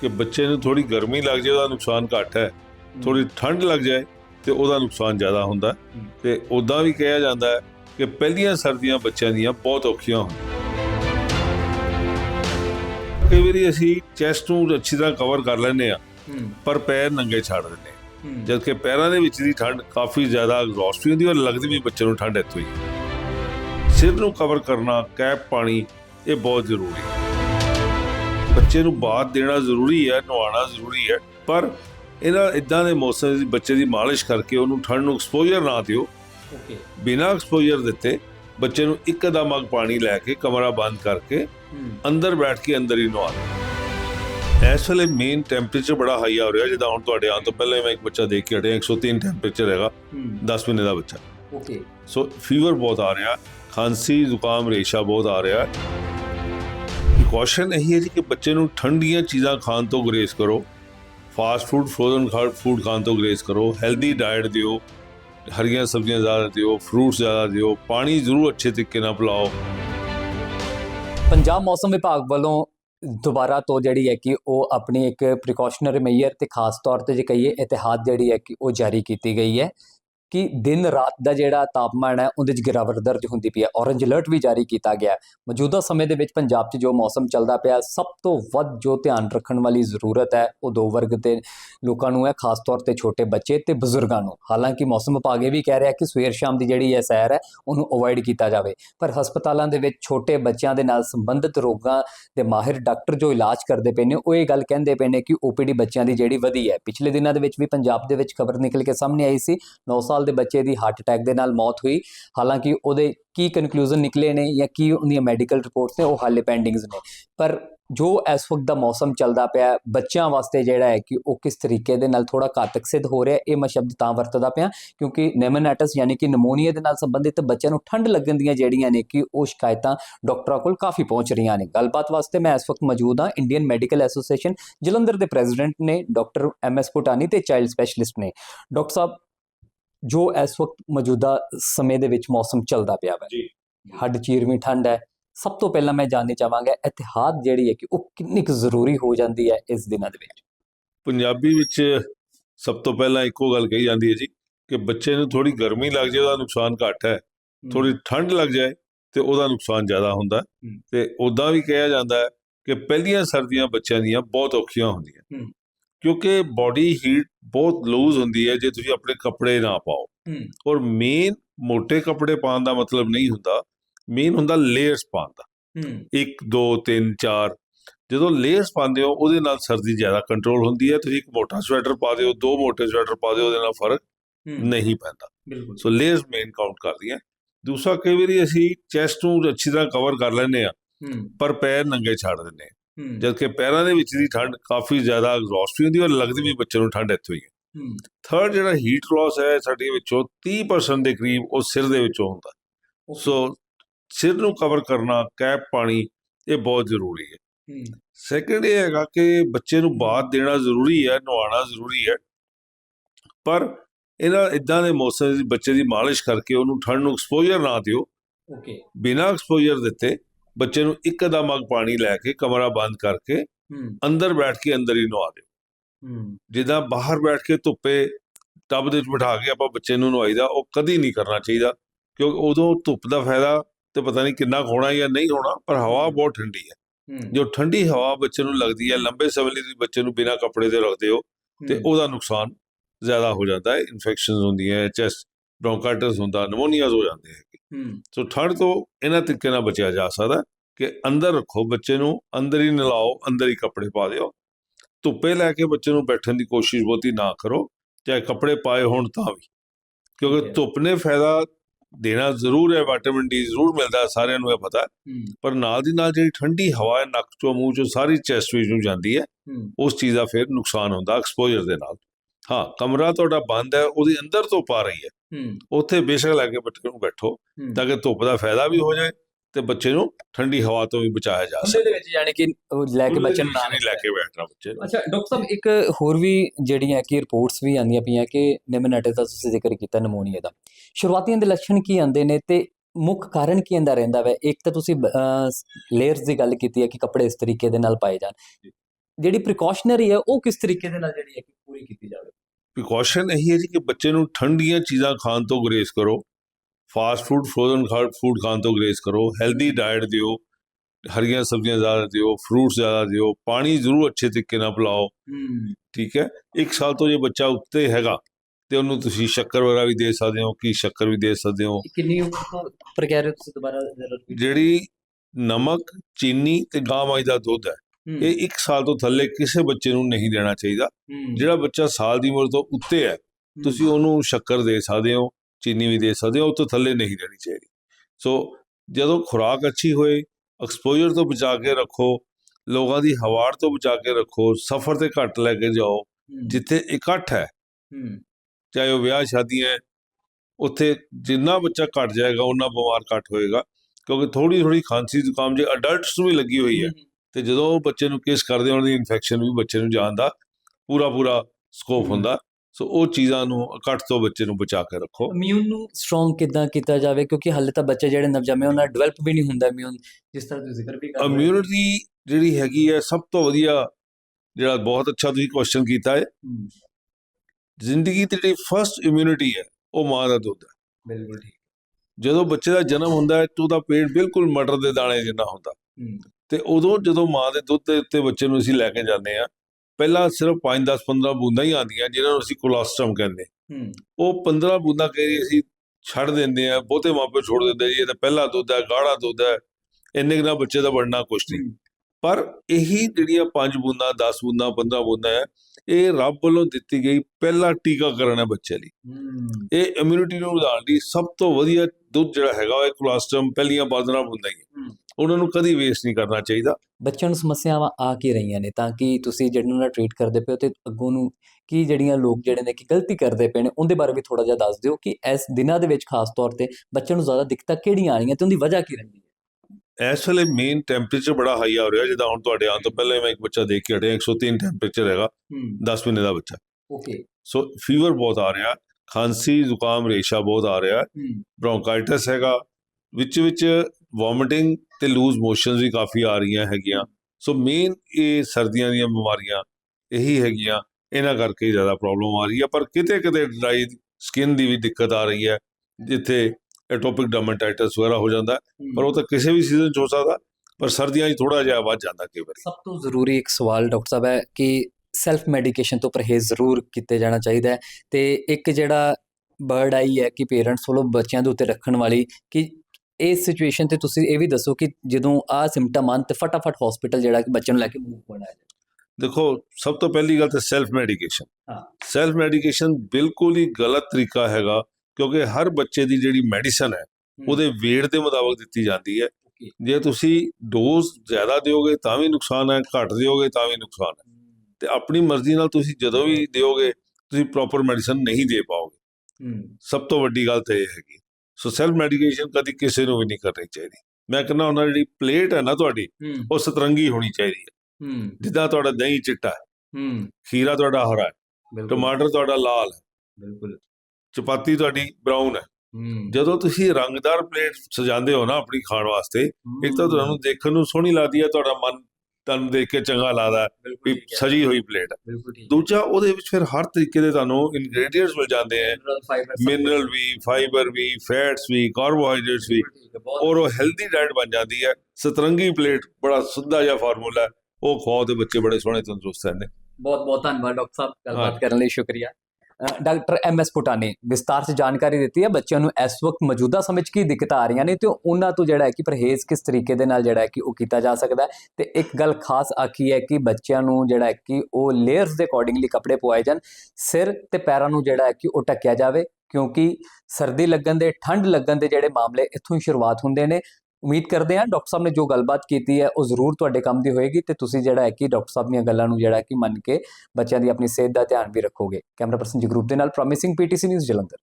ਕਿ ਬੱਚੇ ਨੂੰ ਥੋੜੀ ਗਰਮੀ ਲੱਗ ਜਾਏ ਉਹਦਾ ਨੁਕਸਾਨ ਘੱਟ ਹੈ। ਥੋੜੀ ਠੰਡ ਲੱਗ ਜਾਏ ਤੇ ਉਹਦਾ ਨੁਕਸਾਨ ਜ਼ਿਆਦਾ ਹੁੰਦਾ। ਤੇ ਉਦਾਂ ਵੀ ਕਿਹਾ ਜਾਂਦਾ ਹੈ ਕਿ ਪਹਿਲੀਆਂ ਸਰਦੀਆਂ ਬੱਚਿਆਂ ਦੀਆਂ ਬਹੁਤ ਔਖੀਆਂ ਹੁੰਦੀਆਂ ਕਈ ਵਾਰੀ ਅਸੀਂ ਚੈਸਟ ਨੂੰ ਅੱਛੀ ਤਰ੍ਹਾਂ ਕਵਰ ਕਰ ਲੈਂਦੇ ਆ ਪਰ ਪੈਰ ਨੰਗੇ ਛੱਡ ਦਿੰਦੇ ਜਦ ਕਿ ਪੈਰਾਂ ਦੇ ਵਿੱਚ ਦੀ ਠੰਡ ਕਾਫੀ ਜ਼ਿਆਦਾ ਐਗਜ਼ੌਸਟ ਹੁੰਦੀ ਔਰ ਲੱਗਦੀ ਵੀ ਬੱਚੇ ਨੂੰ ਠੰਡ ਇੱਥੋਂ ਹੈ। ਸਿਰ ਨੂੰ ਕਵਰ ਕਰਨਾ ਕੈਪ ਪਾਣੀ ਇਹ ਬਹੁਤ ਜ਼ਰੂਰੀ ਹੈ। ਬੱਚੇ ਨੂੰ ਬਾਅਦ ਦੇਣਾ ਜ਼ਰੂਰੀ ਹੈ ਨਵਾਉਣਾ ਜ਼ਰੂਰੀ ਹੈ ਪਰ ਇਹਨਾਂ ਇਦਾਂ ਦੇ ਮੌਸਮ ਵਿੱਚ ਬੱਚੇ ਦੀ ਮਾਲਿਸ਼ ਕਰਕੇ ਉਹਨੂੰ ਠੰਡ ਨੂੰ ਐਕਸਪੋਜ਼ਰ ਨਾ ਦਿਓ। ਓਕੇ ਬਿਨਾਂ ਐਕਸਪੋਜ਼ਰ ਦਿੱਤੇ ਬੱਚੇ ਨੂੰ ਇੱਕ ਅੱਧਾ ਮਗ ਪਾਣੀ ਲੈ ਕੇ ਕਮਰਾ ਬੰਦ ਕਰਕੇ ਹੂੰ। ਅੰਦਰ ਬੈਠ ਕੇ ਅੰਦਰ ਹੀ ਨਵਾ ਲਓ ਇਸ ਵੇਲੇ ਮੇਨ ਟੈਂਪਰੇਚਰ ਬੜਾ ਹਾਈ ਆ ਰਿਹਾ ਜਿੱਦਾਂ ਹੁਣ ਤੁਹਾਡੇ ਆਉਣ ਤੋਂ ਪਹਿਲਾਂ ਮੈਂ ਇੱਕ ਬੱਚਾ ਦੇਖ ਕੇ ਹਟਿਆ 103 ਟੈਂਪਰੇਚਰ ਹੈਗਾ ਹੂੰ। 10 ਮਹੀਨੇ ਦਾ ਬੱਚਾ। ਓਕੇ ਸੋ ਫੀਵਰ ਬਹੁਤ ਆ ਰਿਹਾ ਖਾਂਸੀ ਜ਼ੁਕਾਮ ਰੇਸ਼ਾ ਬਹੁਤ ਆ ਰਿਹਾ। ਪ੍ਰੀਕਾਸ਼ਨ ਇਹ ਹੈ ਜੀ ਕਿ ਬੱਚੇ ਨੂੰ ਠੰਡੀਆਂ ਚੀਜ਼ਾਂ ਖਾਣ ਤੋਂ ਗੁਰੇਜ਼ ਕਰੋ। ਫਾਸਟ ਫੂਡ ਫਰੋਜ਼ਨ ਫੂਡ ਖਾਣ ਤੋਂ ਗੁਰੇਜ਼ ਕਰੋ। ਹੈਲਦੀ ਡਾਈਟ ਦਿਓ। ਹਰੀਆਂ ਸਬਜ਼ੀਆਂ ਜ਼ਿਆਦਾ ਦਿਓ ਫਰੂਟਸ ਜ਼ਿਆਦਾ ਦਿਓ। ਪਾਣੀ ਜ਼ਰੂਰ ਅੱਛੇ ਤਰੀਕੇ ਨਾਲ ਪਿਲਾਓ। ਪੰਜਾਬ ਮੌਸਮ ਵਿਭਾਗ ਵੱਲੋਂ ਦੁਬਾਰਾ ਤੋਂ ਜਿਹੜੀ ਹੈ ਕਿ ਉਹ ਆਪਣੀ ਇੱਕ ਪ੍ਰੀਕਾਸ਼ਨਰੀ ਮੇਜਰ ਤੇ ਖਾਸ ਤੌਰ ਤੇ ਜੇ ਕਹੀਏ ਇਤਿਹਾਦ ਜਿਹੜੀ ਹੈ ਕਿ ਉਹ ਜਾਰੀ ਕੀਤੀ ਗਈ ਹੈ। ਕਿ ਦਿਨ ਰਾਤ ਦਾ ਜਿਹੜਾ ਤਾਪਮਾਨ ਹੈ, ਉਹਦੇ 'ਚ ਗਿਰਾਵਟ ਦਰਜ ਹੁੰਦੀ ਪਈ ਹੈ। ਔਰੰਜ ਅਲਰਟ ਵੀ ਜਾਰੀ ਕੀਤਾ ਗਿਆ ਹੈ। ਮੌਜੂਦਾ ਸਮੇਂ ਦੇ ਵਿੱਚ ਪੰਜਾਬ 'ਚ ਜੋ ਮੌਸਮ ਚੱਲਦਾ ਪਿਆ, ਸਭ ਤੋਂ ਵੱਧ ਜੋ ਧਿਆਨ ਰੱਖਣ ਵਾਲੀ ਜ਼ਰੂਰਤ ਹੈ, ਉਹ ਦੋ ਵਰਗ ਦੇ ਲੋਕਾਂ ਨੂੰ ਹੈ, ਖਾਸ ਤੌਰ ਤੇ ਛੋਟੇ ਬੱਚੇ ਤੇ ਬਜ਼ੁਰਗਾਂ ਨੂੰ। ਹਾਲਾਂਕਿ ਮੌਸਮ ਵਿਭਾਗ ਇਹ ਵੀ ਕਹਿ ਰਿਹਾ ਕਿ ਸਵੇਰ ਸ਼ਾਮ ਦੀ ਜਿਹੜੀ ਇਹ ਸੈਰ ਹੈ, ਉਹਨੂੰ ਅਵੋਇਡ ਕੀਤਾ ਜਾਵੇ। ਪਰ ਹਸਪਤਾਲਾਂ ਦੇ ਵਿੱਚ ਛੋਟੇ ਬੱਚਿਆਂ ਦੇ ਨਾਲ ਸੰਬੰਧਿਤ ਰੋਗਾਂ ਦੇ ਮਾਹਿਰ ਡਾਕਟਰ ਜੋ ਇਲਾਜ ਕਰਦੇ ਪਏ ਨੇ, ਉਹ ਇਹ ਗੱਲ ਕਹਿੰਦੇ ਪਏ ਨੇ ਕਿ ਓਪੀਡੀ ਬੱਚਿਆਂ ਦੀ ਜਿਹੜੀ ਵਧੀ ਹੈ। ਪਿਛਲੇ ਦਿਨਾਂ ਦੇ ਵਿੱਚ ਵੀ ਪੰਜਾਬ ਦੇ ਵਿੱਚ ਖਬਰ ਨਿਕਲ ਕੇ ਸਾਹਮਣੇ ਆਈ ਸੀ। 9 ਸਾਲ ਦੇ ਬੱਚੇ ਦੀ ਹਾਰਟ ਅਟੈਕ ਦੇ ਨਾਲ ਮੌਤ ਹੋਈ। ਹਾਲਾਂਕਿ ਉਹਦੇ ਕੀ ਕਨਕਲੂਜਨ ਨਿਕਲੇ ਨੇ ਜਾਂ ਕੀ ਉਹਦੀਆਂ ਮੈਡੀਕਲ ਰਿਪੋਰਟਸ ਨੇ, ਉਹ ਹਾਲੇ ਪੈਂਡਿੰਗਸ ਨੇ। ਪਰ ਜੋ ਇਸ ਵਕਤ ਦਾ ਮੌਸਮ ਚੱਲਦਾ ਪਿਆ, ਬੱਚਿਆਂ ਵਾਸਤੇ ਜਿਹੜਾ ਹੈ ਕਿ ਉਹ ਕਿਸ ਤਰੀਕੇ ਦੇ ਨਾਲ ਥੋੜਾ ਘਾਤਕ ਸਿੱਧ ਹੋ ਰਿਹਾ, ਇਹ ਮੈਂ ਸ਼ਬਦ ਤਾਂ ਵਰਤਦਾ ਪਿਆ, ਕਿਉਂਕਿ ਨੈਮੋਨੈਟਸ ਯਾਨੀ ਕਿ ਨਮੋਨੀਆ ਦੇ ਨਾਲ ਸੰਬੰਧਿਤ ਬੱਚਿਆਂ ਨੂੰ ਠੰਡ ਲੱਗਣ ਦੀਆਂ ਜਿਹੜੀਆਂ ਨੇ ਕਿ ਉਹ ਸ਼ਿਕਾਇਤਾਂ ਡਾਕਟਰਾਂ ਕੋਲ ਕਾਫੀ ਪਹੁੰਚ ਰਹੀਆਂ ਨੇ। ਗੱਲਬਾਤ ਵਾਸਤੇ ਮੈਂ ਇਸ ਵਕਤ ਮੌਜੂਦ ਹਾਂ ਇੰਡੀਅਨ ਮੈਡੀਕਲ ਐਸੋਸੀਏਸ਼ਨ ਜਲੰਧਰ ਦੇ ਪ੍ਰੈਜ਼ੀਡੈਂਟ ਨੇ, ਡਾਕਟਰ ਐਮ ਐਸ ਪੁਟਾਨੀ ਤੇ ਚਾਈਲਡ ਸਪੈਸ਼ਲਿਸਟ ਨੇ। ਡਾਕਟਰ ਸਾਹਿਬ ਜੋ ਇਸ ਵਕਤ ਮੌਜੂਦਾ ਸਮੇਂ ਦੇ ਵਿੱਚ ਮੌਸਮ ਚੱਲਦਾ ਪਿਆ ਹੈ ਜੀ। ਹੱਡ ਚੀਰਵੀਂ ਠੰਡ ਹੈ। ਸਭ ਤੋਂ ਪਹਿਲਾਂ ਮੈਂ ਜਾਣਨਾ ਚਾਹਾਂਗਾ ਇਤਿਹਾਦ ਜਿਹੜੀ ਹੈ ਕਿ ਉਹ ਕਿੰਨੀ ਕੁ ਜ਼ਰੂਰੀ ਹੋ ਜਾਂਦੀ ਹੈ ਇਸ ਦਿਨਾਂ ਦੇ ਵਿੱਚ? ਪੰਜਾਬੀ ਵਿੱਚ ਸਭ ਤੋਂ ਪਹਿਲਾਂ ਇੱਕੋ ਗੱਲ ਕਹੀ ਜਾਂਦੀ ਹੈ ਜੀ ਕਿ ਬੱਚੇ ਨੂੰ ਥੋੜੀ ਗਰਮੀ ਲੱਗ ਜਾਏ ਉਹਦਾ ਨੁਕਸਾਨ ਘੱਟ ਹੈ। ਥੋੜੀ ਠੰਡ ਲੱਗ ਜਾਏ ਤੇ ਉਹਦਾ ਨੁਕਸਾਨ ਜ਼ਿਆਦਾ ਹੁੰਦਾ। ਤੇ ਉਦਾਂ ਵੀ ਕਿਹਾ ਜਾਂਦਾ ਹੈ ਕਿ ਪਹਿਲੀਆਂ ਸਰਦੀਆਂ ਬੱਚਿਆਂ ਦੀਆਂ ਬਹੁਤ ਔਖੀਆਂ ਹੁੰਦੀਆਂ। ਕਿਉਂਕਿ ਬਾਡੀ ਹੀਟ ਬਹੁਤ ਲੂਜ਼ ਹੁੰਦੀ ਹੈ ਜੇ ਤੁਸੀਂ ਆਪਣੇ ਕੱਪੜੇ ਨਾ ਪਾਓ। ਔਰ ਮੇਨ ਮੋٹے ਕੱਪੜੇ ਪਾਉਣ ਦਾ ਮਤਲਬ ਨਹੀਂ ਹੁੰਦਾ। ਮੇਨ ਹੁੰਦਾ ਲੇਅਰਸ ਪਾਉਣ ਦਾ। 1 2 3 4 ਜਦੋਂ ਲੇਅਰਸ ਪਾਉਂਦੇ ਹੋ ਉਹਦੇ ਨਾਲ ਸਰਦੀ ਜ਼ਿਆਦਾ ਕੰਟਰੋਲ ਹੁੰਦੀ ਹੈ। ਤੁਸੀਂ ਇੱਕ ਮੋਟਾ ਸਵੈਟਰ ਪਾ ਦਿਓ ਦੋ ਮੋਟੇ ਸਵੈਟਰ ਪਾ ਦਿਓ ਉਹਦੇ ਨਾਲ ਫ਼ਰਕ ਨਹੀਂ ਪੈਂਦਾ। ਸੋ ਲੇਅਰਸ ਮੇਨ ਕਾਊਂਟ ਕਰਦੀਆਂ ਦੂਸਰਾ ਕਈ ਵਾਰੀ ਅਸੀਂ ਚੈਸਟ ਨੂੰ ਅੱਛੀ ਤਰ੍ਹਾਂ ਕਵਰ ਕਰ ਲੈਂਦੇ ਆ ਪਰ ਪੈਰ ਨੰਗੇ ਛੱਡ ਦਿੰਦੇ ਜਦ ਕਿ ਪੈਰਾਂ ਦੇ ਵਿੱਚ ਦੀ ਠੰਡ ਕਾਫੀ ਜ਼ਿਆਦਾ ਐਗਜ਼ੌਸਟ ਹੁੰਦੀ ਹੈ ਔਰ ਲੱਗਦੀ ਵੀ ਬੱਚੇ ਨੂੰ ਠੰਡ ਇੱਥੋਂ ਹੀ ਹੈ। ਥਰਡ ਜਿਹੜਾ ਹੀਟ ਲਾਸ ਹੈ ਸਾਡੇ ਵਿੱਚੋਂ 30% ਦੇ ਕਰੀਬ ਉਹ ਸਿਰ ਦੇ ਵਿੱਚੋਂ ਹੁੰਦਾ। ਸੋ ਸਿਰ ਨੂੰ ਕਵਰ ਕਰਨਾ ਕੈਪ ਪਾਣੀ ਇਹ ਬਹੁਤ ਜ਼ਰੂਰੀ ਹੈ। ਸੈਕੰਡ ਇਹ ਹੈਗਾ ਕਿ ਬੱਚੇ ਨੂੰ ਬਾਅਦ ਦੇਣਾ ਜ਼ਰੂਰੀ ਹੈ ਨਵਾਉਣਾ ਜ਼ਰੂਰੀ ਹੈ। ਪਰ ਇਹਨਾਂ ਇਦਾਂ ਦੇ ਮੌਸਮ ਵਿੱਚ ਬੱਚੇ ਦੀ ਮਾਲਿਸ਼ ਕਰਕੇ ਉਹਨੂੰ ਠੰਡ ਨੂੰ ਐਕਸਪੋਜ਼ਰ ਨਾ ਦਿਓ। ਓਕੇ। ਬਿਨਾਂ ਐਕਸਪੋਜ਼ਰ ਦਿੱਤੇ ਬੱਚੇ ਨੂੰ ਇੱਕ ਅੱਧਾ ਮਗ ਪਾਣੀ ਲੈ ਕੇ ਕਮਰਾ ਬੰਦ ਕਰਕੇ ਹੂੰ। ਅੰਦਰ ਬੈਠ ਕੇ ਅੰਦਰ ਹੀ ਨਵਾ ਦਿਓ। ਹੂੰ। ਜਿੱਦਾਂ ਬਾਹਰ ਬੈਠ ਕੇ ਧੁੱਪੇ ਟੱਬ ਦੇ ਵਿੱਚ ਬਿਠਾ ਕੇ ਆਪਾਂ ਬੱਚੇ ਨੂੰ ਨਵਾਈਦਾ ਉਹ ਕਦੀ ਨਹੀਂ ਕਰਨਾ ਚਾਹੀਦਾ ਕਿਉਂਕਿ ਉਦੋਂ ਧੁੱਪ ਦਾ ਫਾਇਦਾ ਤੇ ਪਤਾ ਨਹੀਂ ਕਿੰਨਾ ਹੋਣਾ ਜਾਂ ਨਹੀਂ ਹੋਣਾ ਪਰ ਹਵਾ ਬਹੁਤ ਠੰਡੀ ਹੈ। ਹੂੰ। ਜੋ ਠੰਡੀ ਹਵਾ ਬੱਚੇ ਨੂੰ ਲੱਗਦੀ ਹੈ ਲੰਬੇ ਸਮੇਂ ਲਈ ਤੁਸੀਂ ਬੱਚੇ ਨੂੰ ਬਿਨਾਂ ਕੱਪੜੇ ਦੇ ਰੱਖਦੇ ਹੋ ਤੇ ਉਹਦਾ ਨੁਕਸਾਨ ਜ਼ਿਆਦਾ ਹੋ ਜਾਂਦਾ ਹੈ ਇਨਫੈਕਸ਼ਨਸ ਹੁੰਦੀਆਂ ਚੈਸਟ ਬ੍ਰੌਂਕਾਈਟਿਸ ਹੁੰਦਾ ਨਮੋਨੀਆਜ਼ ਹੋ ਜਾਂਦੇ ਹੈ ਹੂੰ। ਸੋ ਠੰਡ ਤੋਂ ਇਹਨਾਂ ਤਰੀਕੇ ਨਾਲ ਬਚਿਆ ਜਾ ਸਕਦਾ ਕਿ ਅੰਦਰ ਰੱਖੋ ਬੱਚੇ ਨੂੰ ਅੰਦਰ ਹੀ ਨਲਾਓ ਅੰਦਰ ਹੀ ਕੱਪੜੇ ਪਾ ਦਿਓ ਧੁੱਪੇ ਲੈ ਕੇ ਬੱਚੇ ਨੂੰ ਬੈਠਣ ਦੀ ਕੋਸ਼ਿਸ਼ ਬਹੁਤੀ ਨਾ ਕਰੋ ਚਾਹੇ ਕੱਪੜੇ ਪਾਏ ਹੋਣ ਤਾਂ ਵੀ। ਕਿਉਂਕਿ. ਧੁੱਪ ਨੇ ਫਾਇਦਾ ਦੇਣਾ ਜ਼ਰੂਰ ਹੈ ਵਿਟਾਮਿਨ ਡੀ ਜ਼ਰੂਰ ਮਿਲਦਾ ਸਾਰਿਆਂ ਨੂੰ ਇਹ ਪਤਾ ਪਰ ਨਾਲ ਦੀ ਨਾਲ ਜਿਹੜੀ ਠੰਡੀ ਹਵਾ ਹੈ ਨੱਕ ਚੋਂ ਮੂੰਹ ਚੋਂ ਸਾਰੀ ਚੈਸਟ ਵਿੱਚ ਨੂੰ ਜਾਂਦੀ ਹੈ ਉਸ ਚੀਜ਼ ਦਾ ਫਿਰ ਨੁਕਸਾਨ ਹੁੰਦਾ ਐਕਸਪੋਜ਼ਰ ਦੇ ਨਾਲ। ਹਾਂ ਕਮਰਾ ਤੁਹਾਡਾ ਬੰਦ ਹੈ ਉਹਦੇ ਅੰਦਰ ਧੁੱਪ ਆ ਰਹੀ ਹੂੰ। ਉੱਥੇ ਬੇਸ਼ੱਕ ਲੈ ਕੇ ਬੱਚੇ ਨੂੰ ਬੈਠੋ ਤਾਂ ਕਿ ਧੁੱਪ ਦਾ ਫਾਇਦਾ ਵੀ ਹੋ ਜਾਏ ਤੇ ਬੱਚੇ ਨੂੰ ਠੰਡੀ ਹਵਾ ਤੋਂ ਵੀ ਬਚਾਇਆ ਜਾ ਸਕੇ। ਉਹਦੇ ਵਿੱਚ ਯਾਨੀ ਕਿ ਲੈ ਕੇ ਬੱਚੇ ਨੂੰ ਨਹੀਂ ਲੈ ਕੇ ਬੈਠਣਾ ਬੱਚੇ ਅੱਛਾ ਡਾਕਟਰ ਸਾਹਿਬ ਇੱਕ ਹੋਰ ਵੀ ਜਿਹੜੀਆਂ ਕਿ ਰਿਪੋਰਟਸ ਵੀ ਆਉਂਦੀਆਂ ਪਈਆਂ ਕਿ ਨਿਮੋਨੈਟਿਸ ਦਾ ਤੁਸੀਂ ਜ਼ਿਕਰ ਕੀਤਾ ਨਮੂਨੀਆ ਦਾ। ਸ਼ੁਰੂਆਤੀਆਂ ਦੇ ਲੱਛਣ ਕੀ ਆਉਂਦੇ ਨੇ ਤੇ ਮੁੱਖ ਕਾਰਨ ਕੀ ਆਂਦਾ ਰਹਿੰਦਾ ਵੈ? ਇੱਕ ਤਾਂ ਤੁਸੀਂ ਲੇਅਰਸ ਦੀ ਗੱਲ ਕੀਤੀ ਹੈ ਕਿ ਕੱਪੜੇ ਇਸ ਤਰੀਕੇ ਦੇ ਨਾਲ ਪਾਏ ਜਾਣ। ਜਿਹੜੀ ਪ੍ਰੀਕਾਸ਼ਨਰੀ ਹੈ ਉਹ ਕਿਸ ਤਰੀਕੇ ਦੇ ਨਾਲ ਜਿਹੜੀ ਹੈ ਕਿ ਪੂਰੀ ਕੀਤੀ ਜਾਵੇ? ਪ੍ਰੀਕਾਸ਼ਨ ਇਹੀ ਹੈ ਜੀ ਕਿ ਬੱਚੇ ਨੂੰ ਠੰਡੀਆਂ ਚੀਜ਼ਾਂ ਖਾਣ ਤੋਂ ਗੁਰੇਜ਼ ਕਰੋ। ਫਾਸਟ ਫੂਡ ਫਰੋਜ਼ਨ ਫੂਡ ਖਾਣ ਤੋਂ ਗੁਰੇਜ਼ ਕਰੋ। ਹੈਲਦੀ ਡਾਈਟ ਦਿਓ। ਹਰੀਆਂ ਸਬਜ਼ੀਆਂ ਜ਼ਿਆਦਾ ਦਿਓ ਫਰੂਟਸ ਜ਼ਿਆਦਾ ਦਿਓ। ਪਾਣੀ ਜ਼ਰੂਰ ਅੱਛੇ ਤਰੀਕੇ ਨਾਲ ਪਿਲਾਓ। ਠੀਕ ਹੈ? ਇੱਕ ਸਾਲ ਤੋਂ ਜੇ ਬੱਚਾ ਉੱਤੇ ਹੈਗਾ ਤੇ ਉਹਨੂੰ ਤੁਸੀਂ ਸ਼ੱਕਰ ਵਗੈਰਾ ਵੀ ਦੇ ਸਕਦੇ ਹੋ ਕੀ ਸ਼ੱਕਰ ਵੀ ਦੇ ਸਕਦੇ ਹੋ। ਕਿੰਨੀ ਪਰ ਕਹਿ ਰਹੇ ਹੋ ਤੁਸੀਂ ਦੁਬਾਰਾ ਜਿਹੜੀ ਨਮਕ ਚੀਨੀ ਤੇ ਗਾਂ ਮੱਝ ਦਾ ਦੁੱਧ ਹੂੰ, ਇਹ ਇੱਕ ਸਾਲ ਤੋਂ ਥੱਲੇ ਕਿਸੇ ਬੱਚੇ ਨੂੰ ਨਹੀਂ ਦੇਣਾ ਚਾਹੀਦਾ। ਜਿਹੜਾ ਬੱਚਾ ਸਾਲ ਦੀ ਉਮਰ ਤੋਂ ਉੱਤੇ ਹੈ ਤੁਸੀਂ ਉਹਨੂੰ ਸ਼ੱਕਰ ਦੇ ਸਕਦੇ ਹੋ ਚੀਨੀ ਵੀ ਦੇ ਸਕਦੇ ਹੋ ਉਹ ਤੋਂ ਥੱਲੇ ਨਹੀਂ ਦੇਣੀ ਚਾਹੀਦੀ। ਸੋ ਜਦੋਂ ਖੁਰਾਕ ਅੱਛੀ ਹੋਏ ਐਕਸਪੋਜ਼ਰ ਤੋਂ ਬਚਾ ਕੇ ਰੱਖੋ ਲੋਕਾਂ ਦੀ ਹਵਾੜ ਤੋਂ ਬਚਾ ਕੇ ਰੱਖੋ ਸਫ਼ਰ ਤੇ ਘੱਟ ਲੈ ਕੇ ਜਾਓ ਜਿੱਥੇ ਇਕੱਠ ਹੈ। ਹੂੰ, ਚਾਹੇ ਉਹ ਵਿਆਹ ਸ਼ਾਦੀਆਂ ਹੈ ਉੱਥੇ ਜਿੰਨਾ ਬੱਚਾ ਘੱਟ ਜਾਏਗਾ ਉਹਨਾਂ ਬਿਮਾਰ ਘੱਟ ਹੋਏਗਾ ਕਿਉਂਕਿ ਥੋੜੀ ਥੋੜੀ ਖਾਂਸੀ ਜ਼ੁਕਾਮ ਜੇ ਅਡਲਟਸ ਨੂੰ ਵੀ ਲੱਗੀ ਹੋਈ ਹੈ। ਤੇ ਜਦੋਂ ਉਹ ਬੱਚੇ ਨੂੰ ਕਿਸ ਕਰਦੇ ਉਹਨਾਂ ਦੀ ਇਨਫੈਕਸ਼ਨ ਵੀ ਬੱਚੇ ਨੂੰ ਜਾਣ ਦਾ ਪੂਰਾ ਪੂਰਾ ਸਕੋਪ। ਹੁੰਦਾ। ਸੋ ਉਹ ਚੀਜ਼ਾਂ ਨੂੰ ਇਕੱਠ ਤੋਂ ਬੱਚੇ ਨੂੰ ਬਚਾ ਕੇ ਰੱਖੋ। ਇਮਿਊਨ ਨੂੰ ਸਟਰੋਂਗ ਕਿੱਦਾਂ ਕੀਤਾ ਜਾਵੇ? ਕਿਉਂਕਿ ਹਾਲੇ ਤਾਂ ਬੱਚੇ ਜਿਹੜੇ ਨਵਜੰਮੇ ਉਹਨਾਂ ਡਿਵੈਲਪ ਵੀ ਨਹੀਂ ਹੁੰਦਾ ਇਮਿਊਨ ਜਿਸ ਤਰ੍ਹਾਂ ਤੁਸੀਂ ਜ਼ਿਕਰ ਵੀ ਕਰ ਰਹੇ ਹੋ। ਇਮਿਊਨਿਟੀ ਜਿਹੜੀ ਹੈਗੀ ਹੈ ਸਭ ਤੋਂ ਵਧੀਆ ਜਿਹੜਾ ਬਹੁਤ ਅੱਛਾ ਤੁਸੀਂ ਕੁਐਸਚਨ ਕੀਤਾ ਹੈ। ਜ਼ਿੰਦਗੀ ਦੀ ਜਿਹੜੀ ਫਰਸਟ ਇਮਿਊਨਿਟੀ ਹੈ ਉਹ ਮਾਂ ਦਾ ਦੁੱਧ ਹੈ। ਬਿਲਕੁਲ ਠੀਕ। ਜਦੋਂ ਬੱਚੇ ਦਾ ਜਨਮ ਹੁੰਦਾ ਹੈ ਤੇ ਉਹਦਾ ਪੇਟ ਬਿਲਕੁਲ ਮਟਰ ਦੇ ਦਾਣੇ ਜਿੰਨਾ ਹੁੰਦਾ। ਤੇ ਉਦੋਂ ਜਦੋਂ ਮਾਂ ਦੇ ਦੁੱਧ ਦੇ ਉੱਤੇ ਬੱਚੇ ਨੂੰ ਅਸੀਂ ਲੈ ਕੇ ਜਾਂਦੇ ਆ ਪਹਿਲਾਂ ਸਿਰਫ 5 10 15 ਬੂੰਦਾਂ ਹੀ ਆਉਂਦੀਆਂ ਜਿਨ੍ਹਾਂ ਨੂੰ ਅਸੀਂ ਕੋਲੋਸਟ੍ਰਮ ਕਹਿੰਦੇ ਉਹ 15 ਬੂੰਦਾਂ ਕਈ ਅਸੀਂ ਛੱਡ ਦਿੰਦੇ ਆ ਬਹੁਤੇ ਮਾਪੇ ਛੋੜ ਦਿੰਦੇ ਜੀ ਇਹ ਤਾਂ ਪਹਿਲਾ ਦੁੱਧ ਹੈ ਗਾੜਾ ਦੁੱਧ ਹੈ ਇੰਨੇ ਨਾਲ ਬੱਚੇ ਦਾ ਬਣਨਾ ਕੁਛ ਨਹੀਂ। ਪਰ ਇਹੀ ਜਿਹੜੀਆਂ 5 ਬੂੰਦਾਂ 10 ਬੂੰਦਾਂ 15 ਬੂੰਦਾਂ ਹੈ ਇਹ ਰੱਬ ਵੱਲੋਂ ਦਿੱਤੀ ਗਈ ਪਹਿਲਾ ਟੀਕਾਕਰਨ ਹੈ ਬੱਚੇ ਲਈ। ਇਹ ਇਮਿਊਨਿਟੀ ਨੂੰ ਵਧਾਉਣ ਲਈ ਸਭ ਤੋਂ ਵਧੀਆ ਦੁੱਧ ਜਿਹੜਾ ਹੈਗਾ ਉਹ ਕੋਲੋਸਟ੍ਰਮ ਪਹਿਲੀਆਂ ਬਾਦਰਾਂ ਬੂੰਦਾਂ। ਹੂੰ। ਉਹਨਾਂ ਨੂੰ ਕਦੀ ਵੇਸਟ ਨਹੀਂ ਕਰਨਾ ਚਾਹੀਦਾ। ਬੱਚਿਆਂ ਨੂੰ ਸਮੱਸਿਆਵਾਂ ਆ ਕੀ ਰਹੀਆਂ ਨੇ ਤਾਂ ਕਿ ਤੁਸੀਂ ਜਿਹਨਾਂ ਨਾਲ ਟ੍ਰੀਟ ਕਰਦੇ ਪਏ ਹੋ ਤੇ ਅੱਗੋਂ ਨੂੰ ਕੀ ਜਿਹੜੀਆਂ ਲੋਕ ਜਿਹੜੇ ਨੇ ਕਿ ਗਲਤੀ ਕਰਦੇ ਪਏ ਨੇ ਉਹਦੇ ਬਾਰੇ ਵੀ ਥੋੜਾ ਜਿਹਾ ਦੱਸ ਦਿਓ ਕਿ ਇਸ ਦਿਨਾਂ ਦੇ ਵਿੱਚ ਖਾਸ ਤੌਰ ਤੇ ਬੱਚਿਆਂ ਨੂੰ ਜ਼ਿਆਦਾ ਦਿੱਕਤਾਂ ਕਿਹੜੀਆਂ ਆਣੀਆਂ ਤੇ ਉਹਦੀ ਵਜ੍ਹਾ ਕੀ ਰਹਿੰਦੀ ਹੈ? ਇਸ ਵੇਲੇ ਮੇਨ ਟੈਂਪਰੇਚਰ ਬੜਾ ਹਾਈ ਆ ਰਿਹਾ ਜਿੱਦਾਂ ਹੁਣ ਤੁਹਾਡੇ ਆਉਣ ਤੋਂ ਪਹਿਲਾਂ ਮੈਂ ਇੱਕ ਬੱਚਾ ਦੇਖ ਕੇ ਹਟਿਆ 103 ਟੈਂਪਰੇਚਰ ਹੈਗਾ ਹੂੰ। 10 ਮਹੀਨੇ ਦਾ ਬੱਚਾ। ਓਕੇ ਸੋ ਫੀਵਰ ਬਹੁਤ ਆ ਰਿਹਾ ਖਾਂਸੀ ਜ਼ੁਕਾਮ ਰੇਸ਼ਾ ਬਹੁਤ ਆ ਰਿਹਾ ਬ੍ਰੌਂਕਾਈਟਿਸ ਹੈਗਾ ਵਿੱਚ ਵਿੱਚ ਵੋਮਿਟਿੰਗ ਤੇ ਲੂਜ਼ ਮੋਸ਼ਨਸ ਵੀ ਕਾਫੀ ਆ ਰਹੀਆਂ ਹੈਗੀਆਂ। ਸੋ ਮੇਨ ਇਹ ਸਰਦੀਆਂ ਦੀਆਂ ਬਿਮਾਰੀਆਂ ਇਹੀ ਹੈਗੀਆਂ। ਇਹਨਾਂ ਕਰਕੇ ਜ਼ਿਆਦਾ ਪ੍ਰੋਬਲਮ ਆ ਰਹੀ ਹੈ। ਪਰ ਕਿਤੇ ਕਿਤੇ ਡਰਾਈ ਸਕਿਨ ਦੀ ਵੀ ਦਿੱਕਤ ਆ ਰਹੀ ਹੈ। ਜਿੱਥੇ ਐਟੋਪਿਕ ਡਰਮੇਟਾਈਟਸ ਵਗੈਰਾ ਹੋ ਜਾਂਦਾ। ਪਰ ਉਹ ਤਾਂ ਕਿਸੇ ਵੀ ਸੀਜ਼ਨ 'ਚ ਹੋ ਸਕਦਾ। ਪਰ ਸਰਦੀਆਂ 'ਚ ਥੋੜਾ ਜਿਹਾ ਵੱਧ ਜਾਂਦਾ ਕਈ ਵਾਰੀ। ਸਭ ਤੋਂ ਜ਼ਰੂਰੀ ਇੱਕ ਸਵਾਲ ਡਾਕਟਰ ਸਾਹਿਬ ਹੈ ਕਿ ਸੈਲਫ ਮੈਡੀਕੇਸ਼ਨ ਤੋਂ ਪਰਹੇਜ਼ ਜ਼ਰੂਰ ਕੀਤੇ ਜਾਣਾ ਚਾਹੀਦਾ ਹੈ। ਤੇ ਇੱਕ ਜਿਹੜਾ ਬਰਡ ਆਈ ਹੈ ਕਿ ਪੇਰੈਂਟਸ ਵੱਲੋਂ ਬੱਚਿਆਂ ਦੇ ਉੱਤੇ ਰੱਖਣ ਵਾਲੀ ਕਿ ਇਸ ਸਿਚੁਏਸ਼ਨ ਤੇ ਤੁਸੀਂ ਇਹ ਵੀ ਦੱਸੋ ਕਿ ਜਦੋਂ ਆਹ ਸਿੰਪਟਮ ਆਉਣ ਤੇ ਫਟਾਫਟ ਹਸਪੀਟਲ ਜਿਹੜਾ ਕਿ ਬੱਚੇ ਨੂੰ ਲੈ ਕੇ ਮੂਵ ਹੋਣਾ ਹੈ। ਦੇਖੋ ਸਭ ਤੋਂ ਪਹਿਲੀ ਗੱਲ ਤਾਂ ਸੈਲਫ ਮੈਡੀਕੇਸ਼ਨ ਹਾਂ। ਸੈਲਫ ਮੈਡੀਕੇਸ਼ਨ ਬਿਲਕੁਲ ਹੀ ਗਲਤ ਤਰੀਕਾ ਹੈਗਾ ਕਿਉਂਕਿ ਹਰ ਬੱਚੇ ਦੀ ਜਿਹੜੀ ਮੈਡੀਸਨ ਹੈ ਉਹਦੇ weight ਦੇ ਮੁਤਾਬਕ ਦਿੱਤੀ ਜਾਂਦੀ ਹੈ. ਜੇ ਤੁਸੀਂ ਡੋਜ਼ ਜ਼ਿਆਦਾ ਦਿਓਗੇ ਤਾਂ ਵੀ ਨੁਕਸਾਨ ਹੈ ਘੱਟ ਦਿਓਗੇ ਤਾਂ ਵੀ ਨੁਕਸਾਨ ਹੈ। ਤੇ ਆਪਣੀ ਮਰਜ਼ੀ ਨਾਲ ਤੁਸੀਂ ਜਦੋਂ ਵੀ ਦਿਓਗੇ ਤੁਸੀਂ ਪ੍ਰੋਪਰ ਮੈਡੀਸਨ ਨਹੀਂ ਦੇ ਪਾਓਗੇ। ਸਭ ਤੋਂ ਵੱਡੀ ਗੱਲ ਤਾਂ ਇਹ ਹੈਗੀ ਸੋ ਸੈਲਫ ਮੈਡੀਕੇਸ਼ਨ ਕਦੀ ਕਿਸੇ ਨੂੰ ਵੀ ਨਹੀਂ ਕਰਨੀ ਚਾਹੀਦੀ। ਮੈਂ ਕਹਿੰਦਾ ਉਹਨਾਂ ਜਿਹੜੀ ਪਲੇਟ ਹੈ ਨਾ ਤੁਹਾਡੀ ਉਹ ਸਤਰੰਗੀ ਹੋਣੀ ਚਾਹੀਦੀ ਹੈ। ਹੂੰ। ਜਿੱਦਾਂ ਤੁਹਾਡਾ ਦਹੀਂ ਚਿੱਟਾ ਹੈ ਹੂੰ। ਖੀਰਾ ਤੁਹਾਡਾ ਹਰਾ ਹੈ ਟਮਾਟਰ ਤੁਹਾਡਾ ਲਾਲ ਹੈ ਬਿਲਕੁਲ। ਚਪਾਤੀ ਤੁਹਾਡੀ ਬਰਾਊਨ ਹੈ। ਹੂੰ। ਜਦੋਂ ਤੁਸੀਂ ਰੰਗਦਾਰ ਪਲੇਟ ਸਜਾਉਂਦੇ ਹੋ ਨਾ ਆਪਣੀ ਖਾਣ ਵਾਸਤੇ ਇੱਕ ਤਾਂ ਤੁਹਾਨੂੰ ਦੇਖਣ ਨੂੰ ਸੋਹਣੀ ਲੱਗਦੀ ਹੈ ਤੁਹਾਡਾ ਮਨ ਤੁਹਾਨੂੰ ਦੇਖ ਕੇ ਚੰਗਾ ਲੱਗਦਾ ਵੀ ਸਜੀ ਹੋਈ ਪਲੇਟ। ਦੂਜਾ ਉਹਦੇ ਵਿੱਚ ਫਿਰ ਹਰ ਤਰੀਕੇ ਦੇ ਤੁਹਾਨੂੰ ਇਨਗਰੀਡੀਅੰਟਸ ਮਿਲ ਜਾਂਦੇ ਹੈ। ਮਿਨਰਲ ਵੀ ਫਾਈਬਰ ਵੀ ਫੈਟਸ ਵੀ ਕਾਰਬੋਹਾਈਡਰੇਟਸ ਵੀ। ਔਰ ਉਹ ਹੈਲਦੀ ਡਾਈਟ ਬਣ ਜਾਂਦੀ ਹੈ। ਸਤਰੰਗੀ ਪਲੇਟ ਬੜਾ ਸਿੱਧਾ ਜਿਹਾ ਫਾਰਮੂਲਾ ਉਹ ਖਾਓ ਤੇ ਬੱਚੇ ਬੜੇ ਸੋਹਣੇ ਤੰਦਰੁਸਤ ਰਹਿੰਦੇ। ਬਹੁਤ ਬਹੁਤ ਧੰਨਵਾਦ ਡਾਕਟਰ ਸਾਹਿਬ। ਗੱਲਬਾਤ। ਕਰਨ ਲਈ ਸ਼ੁਕਰੀਆ। ਡਾਕਟਰ ਐਮ ਐਸ ਪੁਟਾਨੀ, ਵਿਸਤਾਰ 'ਚ ਜਾਣਕਾਰੀ ਦਿੱਤੀ ਹੈ, ਬੱਚਿਆਂ ਨੂੰ ਇਸ ਵਕਤ ਮੌਜੂਦਾ ਸਮੇਂ 'ਚ ਕੀ ਦਿੱਕਤਾਂ ਆ ਰਹੀਆਂ ਨੇ ਤੇ ਉਹਨਾਂ ਤੋਂ ਜਿਹੜਾ ਹੈ ਕਿ ਪਰਹੇਜ਼ ਕਿਸ ਤਰੀਕੇ ਦੇ ਨਾਲ ਜਿਹੜਾ ਹੈ ਕਿ ਉਹ ਕੀਤਾ ਜਾ ਸਕਦਾ ਹੈ। ਤੇ ਇੱਕ ਗੱਲ ਖਾਸ ਆਖੀ ਹੈ ਕਿ ਬੱਚਿਆਂ ਨੂੰ ਜਿਹੜਾ ਹੈ ਕਿ ਉਹ ਲੇਅਰਸ ਦੇ ਅਕੋਰਡਿੰਗਲੀ ਕੱਪੜੇ ਪਵਾਏ ਜਾਣ, ਸਿਰ ਤੇ ਪੈਰਾਂ ਨੂੰ ਜਿਹੜਾ ਹੈ ਕਿ ਉਹ ਢੱਕਿਆ ਜਾਵੇ, ਕਿਉਂਕਿ ਸਰਦੀ ਲੱਗਣ ਦੇ, ਠੰਡ ਲੱਗਣ ਦੇ ਜਿਹੜੇ ਮਾਮਲੇ ਇੱਥੋਂ ਹੀ ਸ਼ੁਰੂਆਤ ਹੁੰਦੇ ਨੇ। ਉਮੀਦ ਕਰਦੇ ਹਾਂ ਡਾਕਟਰ ਸਾਹਿਬ ਨੇ ਜੋ ਗੱਲਬਾਤ ਕੀਤੀ ਹੈ, ਉਹ ਜ਼ਰੂਰ ਤੁਹਾਡੇ ਕੰਮ ਦੀ ਹੋਏਗੀ ਤੇ ਤੁਸੀਂ ਜਿਹੜਾ ਹੈ ਕਿ ਡਾਕਟਰ ਸਾਹਿਬ ਦੀਆਂ ਗੱਲਾਂ ਨੂੰ ਜਿਹੜਾ ਹੈ ਕਿ ਮੰਨ ਕੇ ਬੱਚਿਆਂ ਦੀ ਆਪਣੀ ਸਿਹਤ ਦਾ ਧਿਆਨ ਵੀ ਰੱਖੋਗੇ। ਕੈਮਰਾ ਪਰਸਨ ਜੀ ਗਰੁੱਪ ਦੇ ਨਾਲ, ਪ੍ਰੋਮਿਸਿੰਗ ਪੀਟੀਸੀ ਨਿਊਜ਼ ਜਲੰਧਰ।